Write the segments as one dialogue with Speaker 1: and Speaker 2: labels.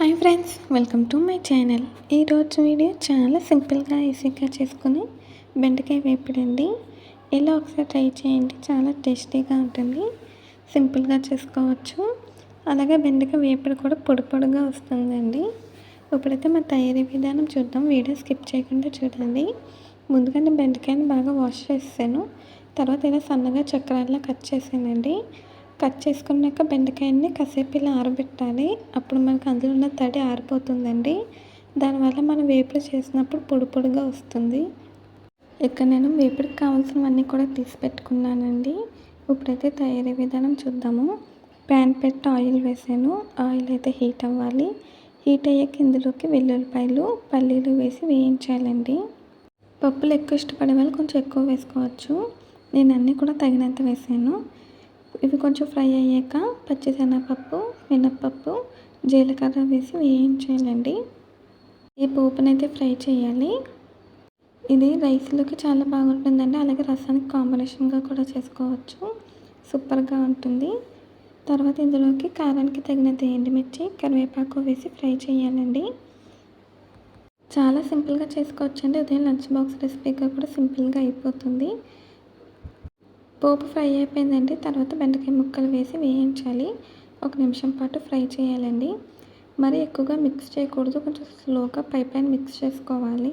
Speaker 1: Hi friends welcome to my channel ఈరోజు video చాలా సింపుల్గా ఈజీగా చేసుకుని బెండకాయ వేపిడండి. ఇలా ఒకసారి ట్రై చేయండి చాలా టేస్టీగా ఉంటుంది. సింపుల్గా చేసుకోవచ్చు. అలాగే బెండకాయ వేపుడు కూడా పొడి పొడిగా వస్తుందండి. ఇప్పుడైతే మా తయారీ విధానం చూద్దాం. వీడియో స్కిప్ చేయకుండా చూడండి. ముందుగానే బెండకాయని బాగా వాష్ చేసాను. తర్వాత ఇలా సన్నగా చక్రాల్లో కట్ చేసానండి. కట్ చేసుకున్నాక బెండకాయని కాసేపు ఇలా ఆరబెట్టాలి. అప్పుడు మనకు అందులో ఉన్న తడి ఆరిపోతుందండి. దానివల్ల మనం వేపుడు చేసినప్పుడు పొడి పొడిగా వస్తుంది. ఇక్కడ నేను వేపుడికి కావాల్సినవన్నీ కూడా తీసి పెట్టుకున్నానండి. ఇప్పుడైతే తయారీ విధానం చూద్దాము. ప్యాన్ పెట్టి ఆయిల్ వేసాను. ఆయిల్ అయితే హీట్ అవ్వాలి. హీట్ అయ్యాక ఇందులోకి వెల్లుల్లిపాయలు పల్లీలు వేసి వేయించాలండి. పప్పులు ఎక్కువ ఇష్టపడే వాళ్ళు కొంచెం ఎక్కువ వేసుకోవచ్చు. నేను అన్నీ కూడా తగినంత వేసాను. ఇవి కొంచెం ఫ్రై అయ్యాక పచ్చిశనగపప్పు మినప్పప్పు జీలకర్ర వేసి వేయించాలండి ఈ పోపునైతే ఫ్రై చేయాలి. ఇది రైస్లోకి చాలా బాగుంటుందండి. అలాగే రసానికి కాంబినేషన్గా కూడా చేసుకోవచ్చు. సూపర్గా ఉంటుంది. తర్వాత ఇందులోకి కారానికి తగినంత ఎండుమిర్చి కరివేపాకు వేసి ఫ్రై చేయాలండి. చాలా సింపుల్గా చేసుకోవచ్చండి. ఉదయం లంచ్ బాక్స్ రెసిపీగా కూడా సింపుల్గా అయిపోతుంది. పోపు ఫ్రై అయిపోయిందండి. తర్వాత బెండకాయ ముక్కలు వేసి వేయించాలి. ఒక నిమిషం పాటు ఫ్రై చేయాలండి. మరి ఎక్కువగా మిక్స్ చేయకూడదు. కొంచెం స్లోగా పై పైన మిక్స్ చేసుకోవాలి.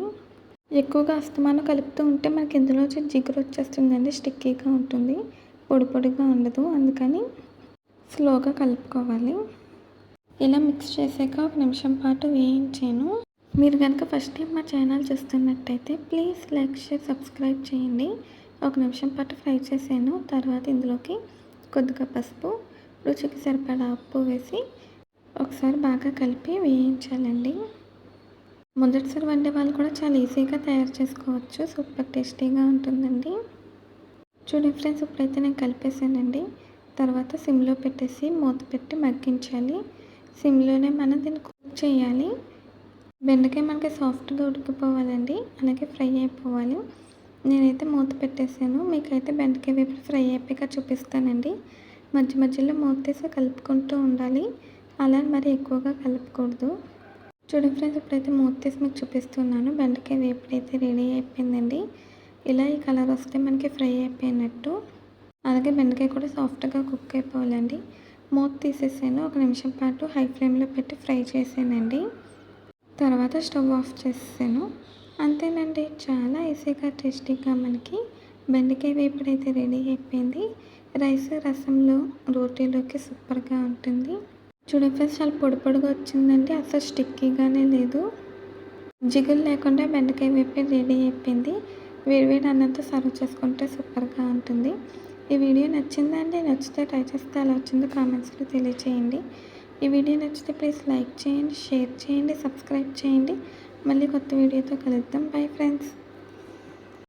Speaker 1: ఎక్కువగా అస్తమానం కలుపుతూ ఉంటే మనకి ఇందులో జిగురు వచ్చేస్తుందండి. స్టిక్కీగా ఉంటుంది. పొడి పొడిగా ఉండదు. అందుకని స్లోగా కలుపుకోవాలి. ఇలా మిక్స్ చేసాక ఒక నిమిషం పాటు వేయించాను. మీరు కనుక ఫస్ట్ టైం మా ఛానల్ చూస్తున్నట్టయితే ప్లీజ్ లైక్ షేర్ సబ్స్క్రైబ్ చేయండి. ఒక నిమిషం పాటు ఫ్రై చేసాను. తర్వాత ఇందులోకి కొద్దిగా పసుపు రుచికి సరిపడా ఉప్పు వేసి ఒకసారి బాగా కలిపి వేయించాలండి. మొదటిసారి వండే వాళ్ళు కూడా చాలా ఈజీగా తయారు చేసుకోవచ్చు. సూపర్ టేస్టీగా ఉంటుందండి. చూడండి ఫ్రెండ్స్ ఇప్పుడైతే నేను కలిపేసానండి. తర్వాత సిమ్లో పెట్టేసి మూత పెట్టి మగ్గించాలి. సిమ్లోనే మనం దీన్ని కుక్ చేయాలి. బెండకాయ మనకి సాఫ్ట్గా ఉడికిపోవాలండి. అలాగే ఫ్రై అయిపోవాలి. నేనైతే మూత పెట్టేసాను మీకైతే బెండకాయ వేపుడు ఫ్రై అయిపోయాక చూపిస్తానండి. మధ్య మధ్యలో మూత తీసి కలుపుకుంటూ ఉండాలి. అలా మరి ఎక్కువగా కలుపుకూడదు. చూడండి ఫ్రెండ్స్ ఇప్పుడైతే మూత తీసి మీకు చూపిస్తున్నాను. బెండకాయ వేపుడు అయితే రెడీ అయిపోయిందండి. ఇలా ఈ కలర్ వస్తే మనకి ఫ్రై అయిపోయినట్టు. అలాగే బెండకాయ కూడా సాఫ్ట్గా కుక్ అయిపోవాలండి. మూత తీసేసాను. ఒక నిమిషం పాటు హై ఫ్లేమ్లో పెట్టి ఫ్రై చేసానండి తర్వాత స్టవ్ ఆఫ్ చేసేసాను. అంతేనండి. చాలా ఈజీగా టేస్టీగా మనకి బెండకాయ వేపుడు అయితే రెడీ అయిపోయింది. రైస్ రసంలో రోటీలోకి సూపర్గా ఉంటుంది. చూడండి చాలా పొడి పొడిగా వచ్చిందండి. అసలు స్టిక్కీగానే లేదు. జిగులు లేకుండా బెండకాయ వేపి రెడీ అయిపోయింది. వేడివేడి అన్నంతో సర్వ్ చేసుకుంటే సూపర్గా ఉంటుంది. ఈ వీడియో నచ్చిందండి నచ్చితే ట్రై చేస్తే అలా వచ్చిందో. కామెంట్స్లో తెలియచేయండి. ఈ వీడియో నచ్చితే ప్లీజ్ లైక్ చేయండి షేర్ చేయండి సబ్స్క్రైబ్ చేయండి. మళ్ళీ కొత్త వీడియోతో కలుద్దాం. Bye friends